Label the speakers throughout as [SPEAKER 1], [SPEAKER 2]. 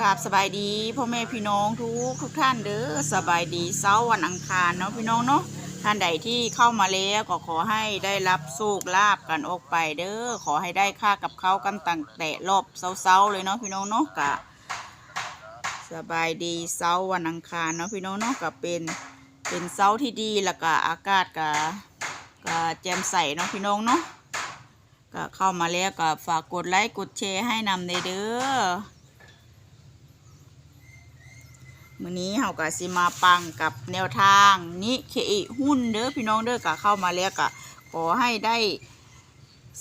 [SPEAKER 1] กราบสบายดีพ่อแม่พี่น้องทุกทุกท่านเด้อสบายดีเสาร์วันอังคารเนาะพี่น้องเนาะท่านใดที่เข้ามาแล้วก็ขอให้ได้รับโชคลาบกันออกไปเด้อขอให้ได้ค่ากับเขากันตั้งแต่รอบเสาร์ๆเลยเนาะพี่น้องเนาะกะสบายดีเสาร์วันอังคารเนาะพี่น้องเนาะก็เป็นเป็นเสาร์ที่ดีแล้วก็อากาศก็ก็แจ่มใสเนาะพี่น้องเนาะก็เข้ามาแล้วก็ฝากกดไลค์กดแชร์ให้นำเด้อ มื้อนี้เฮาก็สิมาปังกับแนวทางนิเคอิหุ้นเด้อพี่น้องเด้อก็เข้ามาแล้วก็ขอให้ได้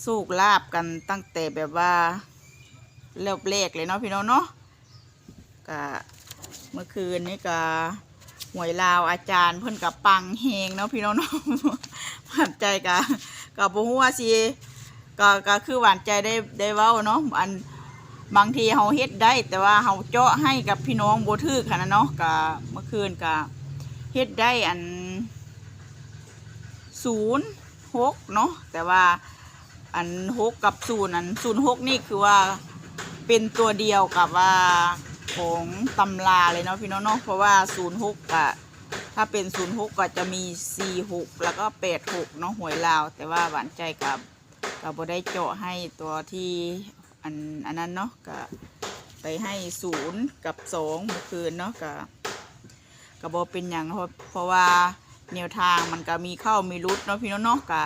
[SPEAKER 1] สูกลาบกันตั้งแต่แบบว่าเริ่มแรกเลยเนาะพี่น้องเนาะก็เมื่อคืนนี้ก็หวยลาวอาจารย์เพิ่นกับปังเฮงเนาะพี่น้องเนาะหวานใจกะกับบ่ฮู้ว่าสิก็ก็คือหวานใจได้ได้เว้าเนาะอัน บางทีเขาเฮ็ดได้ แต่ว่าเขาเจาะให้กับพี่น้องโบถือขนาดเนาะกะเมื่อคืนกะเฮ็ดได้อันศูนย์หกเนาะแต่ว่าอันหกกับศูนย์อันศูนย์หกนี่คือว่าเป็นตัวเดียวกับว่าของตำราเลยเนาะพี่น้องเนาะเพราะว่าศูนย์หกกะถ้าเป็นศูนย์หกก็จะมีสี่หกแล้วก็แปดหกเนาะหวยลาว แต่ว่าหวานใจกับกับ่ได้เจาะให้ตัวที่ อันอันนั้นเนาะก็ไปให้ศูนย์กับสองเมื่อคืนเนาะก็ก็บอเป็นอย่างเพราะเพราะว่าแนวทางมันก็มีเข้ามีรุดเนาะพี่น้องเนาะก็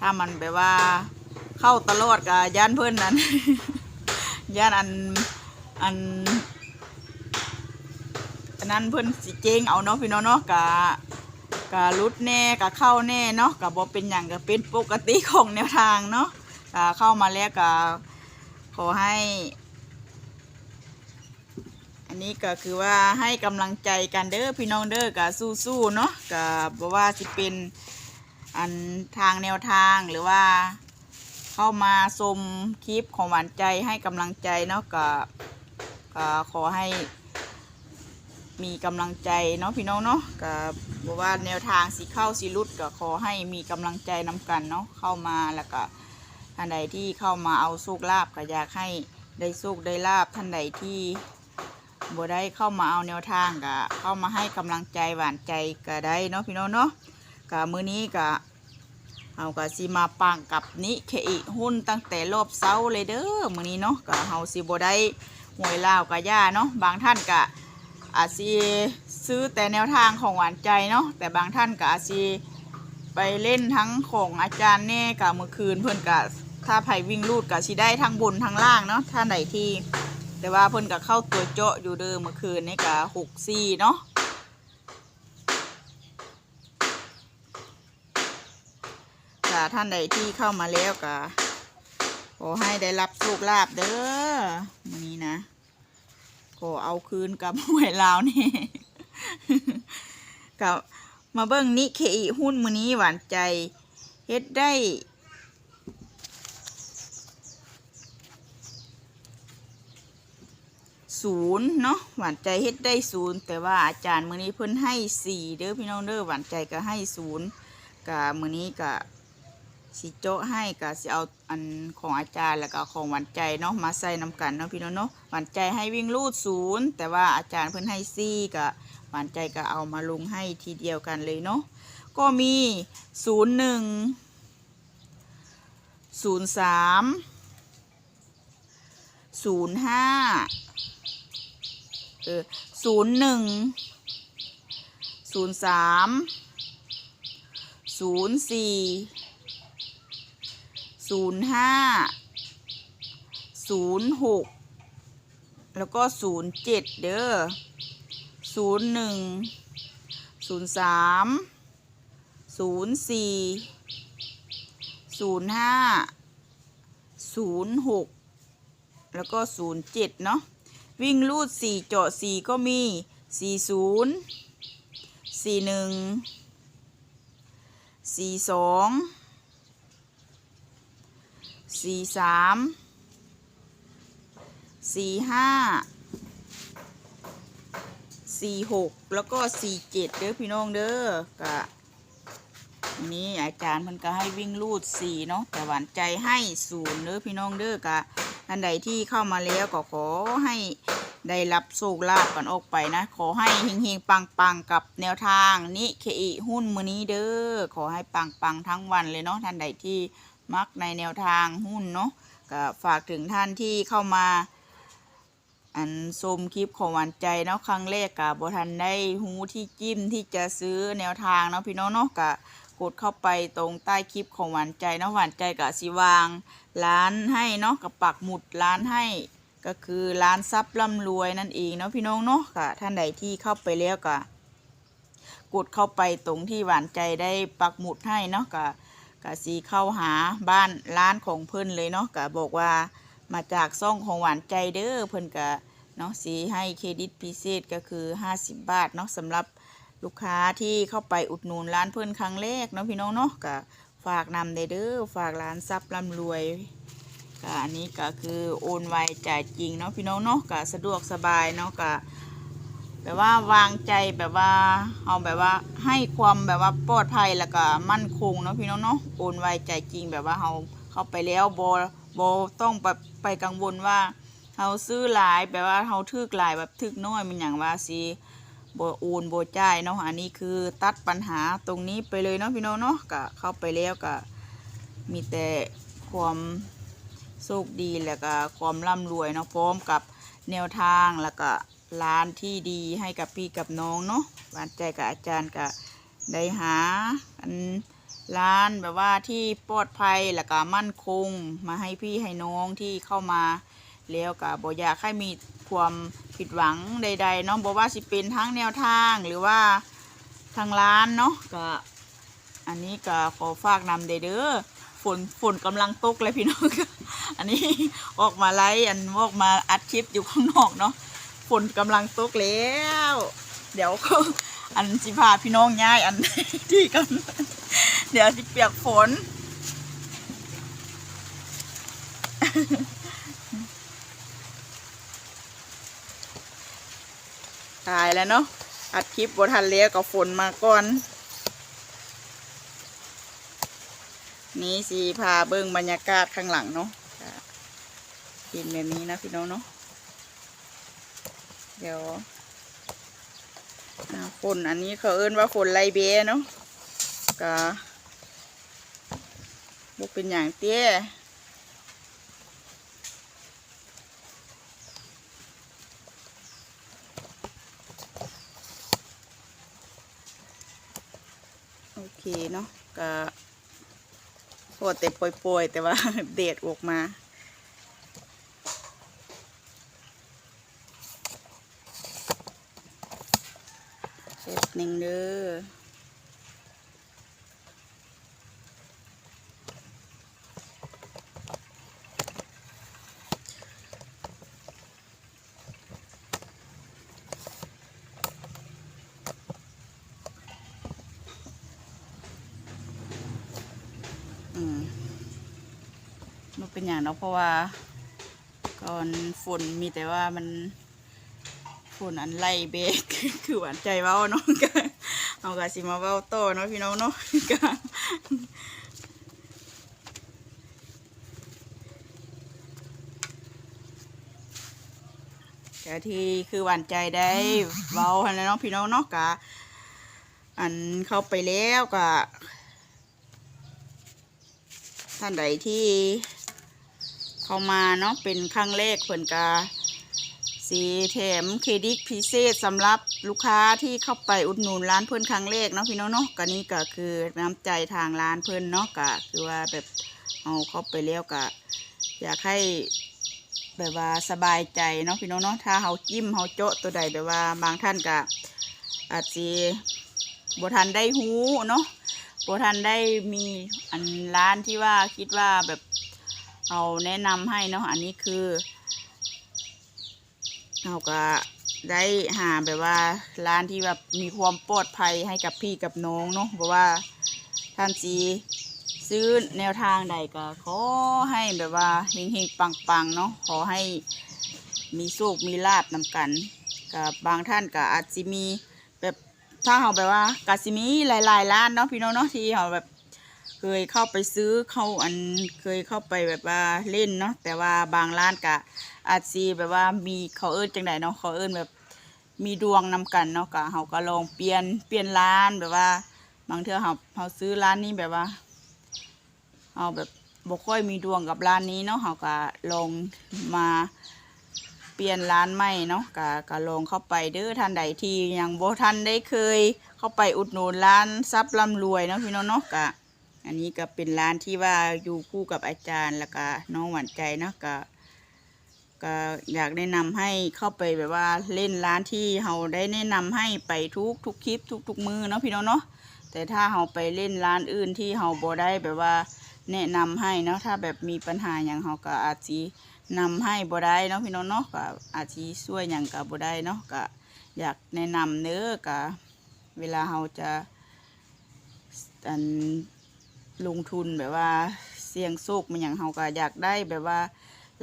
[SPEAKER 1] ถ้ามันแบบว่าเข้าตลอดก็ย่านเพื่อนนั้นย่านอันอันอันนั้นเพื่อนสิเจงเอาเนาะพี่น้องเนาะก็ก็รุดแน่ก็เข้าแน่เนาะก็บอเป็นอย่างก็เป็นปกติของแนวทางเนาะก็เข้ามาแล้วก็ ขอให้ อันนี้ก็คือว่าให้กำลังใจกันเด้อพี่น้องเด้อก็สู้ๆเนาะก็บอกว่าจะเป็นอันทางแนวทางหรือว่าเข้ามาชมคลิปของหวานใจให้กำลังใจเนาะก็ก็ขอให้มีกำลังใจเนาะพี่น้องเนาะก็บอกว่าแนวทางสีเข้าสีรุดก็ขอให้มีกำลังใจนำกันเนาะเข้ามาแล้วก็ ท่านใดที่เข้ามาเอาโชคลาภก็อยากให้ได้โชคได้ลาบท่านใดที่บ่ได้เข้ามาเอาแนวทางก็เข้ามาให้กำลังใจหวานใจก็ได้เนาะพี่น้องเนาะก็มื้อนี้ก็เอาก็สิมาปังกับนิเคอิหุ้นตั้งแต่รอบเช้าเลยเด้อมื้อนี้เนาะก็เฮาสิบ่ได้หวยลาวกับย่าเนาะบางท่านก็อาจสิซื้อแต่แนวทางของหวานใจเนาะแต่บางท่านก็อาจสิไปเล่นทั้งของอาจารย์แน่กับเมื่อคืนเพิ่อนกะ ถ้าไผ่วิ่งลูดกะสิได้ทั้งบนทั้งล่างเนาะถ้าไหนที่ แต่ว่าเพิ่นกะเข้าตัวเจาะอยู่เดิมเมื่อคืนนี่กะหกสี่เนาะกะท่านใดที่เข้ามาแล้วกะขอให้ได้รับโชคลาภเด้อมือนี้นะขอเอาคืนกับหวยลาวนี่กับมาเบิ้งนิเคอิหุ้นมือนี้หวานใจเฮ็ดได้ ศูนย์เนาะหวานใจเฮ็ดได้ศูนย์แต่ว่าอาจารย์มือนี้เพิ่นให้สี่เด้อพี่น้องเด้อหวานใจก็ให้ศูนย์กะมือนี้กะสิโจะให้กะสิเอาอันของอาจารย์แล้วก็ของหวานใจเนาะมาใส่นำกันเนาะพี่น้องเนาะหวานใจให้วิ่งลูดศูนย์แต่ว่าอาจารย์เพิ่นให้สี่กะหวานใจก็เอามาลงให้ทีเดียวกันเลยเนาะก็มีศูนย์หนึ่งศูนย์สาม ศูนย์ห้าเออศูนย์หนึ่งศูนย์สามศูนย์สี่ศูนย์ห้าศูนย์หกแล้วก็ศูนย์เจ็ดเด้อศูนย์หนึ่งศูนย์สามศูนย์สี่ศูนย์ห้าศูนย์หก แล้วก็ศูนย์เจ็ดเนาะวิ่งลูดสี่เจาะสี่ก็มีสี่ศูนย์สี่หนึ่งสี่สองสี่สามสี่ห้าสี่หกแล้วก็สี่เจ็ดเด้อพี่น้องเด้อกะนี้อาจารย์มันก็ให้วิ่งลูดสี่เนาะแต่หวานใจให้ศูนย์เด้อพี่น้องเด้อกะ ท่านใดที่เข้ามาแล้วก็ขอให้ได้รับโชคลาภกันออกไปนะ ขอให้เฮงๆปังๆกับแนวทางนิเคอิหุ้นมือนี้เด้อขอให้ปังๆทั้งวันเลยเนาะท่านใดที่มักในแนวทางหุ้นเนาะก็ฝากถึงท่านที่เข้ามาอันชมคลิปของหวานใจเนาะครั้งแรกกับบทันได้หูที่จิ้มที่จะซื้อแนวทางเนาะพี่น้องเนาะกะ กดเข้าไปตรงใต้คลิปของหวานใจเนาะหวานใจกะสิวาง ร้านให้เนาะกับปักหมุดร้านให้ก็คือร้านซับร่ำรวยนั่นเองเนาะพี่น้องเนาะกะท่านใดที่เข้าไปแล้วกะกดเข้าไปตรงที่หวานใจได้ปักหมุดให้เนาะกะกะสีเข้าหาบ้านร้านของเพิ่นเลยเนาะกะบอกว่ามาจากซ่องของหวานใจเด้อเพิ่นกะเนาะสีให้เครดิตพิเศษก็คือ 50 บาทเนาะสำหรับ ลูกค้าที่เข้าไปอุดหนุนร้านเพื่อนครั้งแรกเนาะพี่น้องเนาะก็ฝากนำเด้อฝากร้านซับร่ำรวยก็อันนี้ก็คือโอนไวจ่ายจริงเนาะพี่น้องเนาะก็สะดวกสบายเนาะก็แบบว่าวางใจแบบว่าเอาแบบว่าให้ความแบบว่าปลอดภัยแล้วก็มั่นคงเนาะพี่น้องเนาะโอนไวจ่ายจริงแบบว่าเราเข้าไปแล้วโบโบต้องไปไปกังวลว่าเฮาซื้อหลายแบบว่าเฮาทึกหลายแบบทึกน้อยมันอย่างว่าสิ บ่โอนบ่จ่ายเนาะอันนี้คือตัดปัญหาตรงนี้ไปเลยเนาะพี่น้องเนาะก็เข้าไปแล้วก็มีแต่ความโชคดีแล้วก็ความร่ำรวยเนาะพร้อมกับแนวทางแล้วก็ร้านที่ดีให้กับพี่กับน้องเนาะหวานใจกับอาจารย์ก็ได้หาอันร้านแบบว่าที่ปลอดภัยแล้วก็มั่นคงมาให้พี่ให้น้องที่เข้ามาแล้วก็บอยากให้มี ความผิดหวังใดๆเนาะบ่ว่าสิเป็นทั้งแนวทางหรือว่าทางร้านเนาะก็อันนี้ก็ขอฝากนำเด้อเด้อฝนฝนกำลังตกเลยพี่น้องอันนี้ออกมาไลฟ์อันออกมาอัดคลิปอยู่ข้างนอกเนาะฝนกำลังตกแล้ว เดี๋ยวอันสิพาพี่น้องย้ายอันที่กันเดี๋ยวสิเปียกฝนายแล้วเนาะอัดคลิปบทันแล้วกับฝนมาก่อน นี่สีพาเบิ้งบรรยากาศข้างหลังเนาะกินแบบนี้นะพี่น้องเนาะเดี๋ยวฝนอันนี้เขาเอิ้นว่าฝนไลเบเนาะก็บุกเป็นอย่างเตี้ย โอเนาะก็โคตรแต่ปล่อยๆ แต่ว่าเดดออกมาเสร็จหนึ่งเด้อ อืมมันเป็นอย่างเนาะเพราะว่า ก่อนฝนมีแต่ว่ามันฝนอันไล่เบรกคือหวานใจเว้าเนาะก็เอากะสิมาเว้าโตเนาะพี่น้องเนาะก็ที่คือหวานใจได้เว้าหันแหล้วเนาะพี่น้องเนาะกะอันเข้าไปแล้วก็ ท่านใดที่เข้ามาเนาะเป็นครั้งแรกเพิ่นกาสีแถมเครดิตพิเศษสำหรับลูกค้าที่เข้าไปอุดหนุนร้านเพื่อนครั้งแรกเนาะพี่น้องเนาะก็นี่ก็คือน้ำใจทางร้านเพื่อนเนาะก็คือว่าแบบเอาเข้าไปแล้วก็อยากให้แบบว่าสบายใจเนาะพี่น้องเนาะถ้าเฮาจิ้มเฮาโจะตัวใดแบบว่าบางท่านก็อาจจะบ่ทันได้หูเนาะ บ่ทันได้มีอันร้านที่ว่าคิดว่าแบบเอาแนะนำให้เนาะอันนี้คือเราก็ได้หาแบบว่าร้านที่แบบมีความปลอดภัยให้กับพี่กับน้องเนาะเพราะว่าท่านสีซื้อแนวทางใดก็ขอให้แบบว่าเฮงๆปังๆเนาะขอให้มีโชคมีลาบนำกันกับบางท่านก็อาจจะมี ถ้าเราแบบว่ากาสิมีหลายๆร้านเนาะพี่น้องเนาะที่เราแบบเคยเข้าไปซื้อเข้าอันเคยเข้าไปแบบว่าเล่นเนาะแต่ว่าบางร้านกะอาจซีแบบว่ามีเขาเอิ้นจังไดเนาะเขาเอิ้นแบบมีดวงนำกันเนาะกะเฮาก็ลองเปลี่ยนเปลี่ยนร้านแบบว่าบางเทื่อเฮาเฮาซื้อร้านนี้แบบว่าเฮาแบบบ่ค่อยมีดวงกับร้านนี้เนาะเฮาก็ลองมา ปลี่ยนร้านใหม่เนาะก็ก็ลองเข้าไปเด้อท่านใดที่ยังบ่ทันได้เคย เข้าไปอุดหนุนร้านซับร่ำรวยเนาะพี่น้องเนาะก็อันนี้ก็เป็นร้านที่ว่าอยู่คู่กับอาจารย์แล้วก็น้องหวานใจเนาะก็ก็อยากแนะนำให้เข้าไปแบบว่าเล่นร้านที่เราได้แนะนำให้ไปทุกทุกคลิปทุกทุกมือเนาะพี่น้องเนาะแต่ถ้าเราไปเล่นร้านอื่นที่เราบ่ได้แบบว่าแนะนำให้เนาะถ้าแบบมีปัญหาอย่างเราก็อาจจะ นำให้บ่ได้เนาะพี่น้องเนาะก็อาจจะช่วยอย่างก็บ่ได้เนาะก็อยากแนะนำเนื้อก็เวลาเราจะอันลงทุนแบบว่าเสี่ยงโชคมันอย่างเฮาก็อยากได้แบบว่า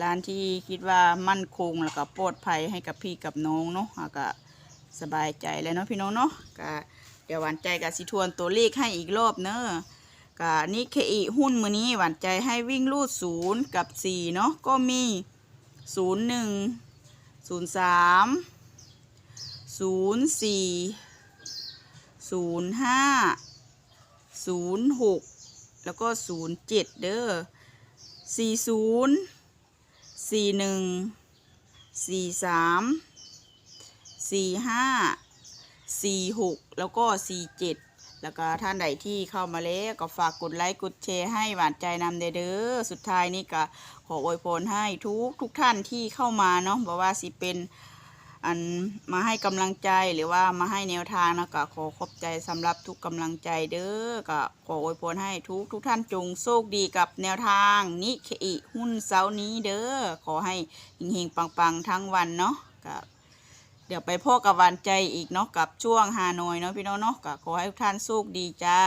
[SPEAKER 1] ร้านที่คิดว่ามั่นคงแล้วก็ปลอดภัยให้กับพี่กับน้องเนาะก็สบายใจแล้วเนาะพี่น้องเนาะก็เดี๋ยวหวานใจกับสิทวนตัวเลขให้อีกรอบเนอะ ก็นี่เคอีหุ้นมือนี้หวานใจให้วิ่งรูดศูนย์กับสี่เนาะก็มีศูนย์หนึ่งศูนย์สามศูนย์สี่ศูนย์ห้าศูนย์หกแล้วก็ศูนย์เจ็ดเด้อสี่ศูนย์สี่หนึ่งสี่สามสี่ห้าสี่หกแล้วก็สี่เจ็ด แล้วก็ท่านใดที่เข้ามาแล้วก็ฝากกดไลค์กดแชร์ให้หวานใจนำเด้อสุดท้ายนี่ก็ขออวยพรให้ทุกทุกท่านที่เข้ามาเนาะบอกว่าสิเป็นอันมาให้กำลังใจหรือว่ามาให้แนวทางนะก็ขอขอบใจสำหรับทุกกำลังใจเด้อก็ขออวยพรให้ทุกทุกท่านจงโชคดีกับแนวทางนิเคอิหุ้นเสาร์นี้เด้อขอให้เฮงๆปังๆทั้งวันเนาะก็ เดี๋ยวไปพ่อกับหวานใจอีกเนาะกับช่วงฮานอยเนาะพี่น้องเนาะก็ขอให้ทุกท่านสุขดีจ้า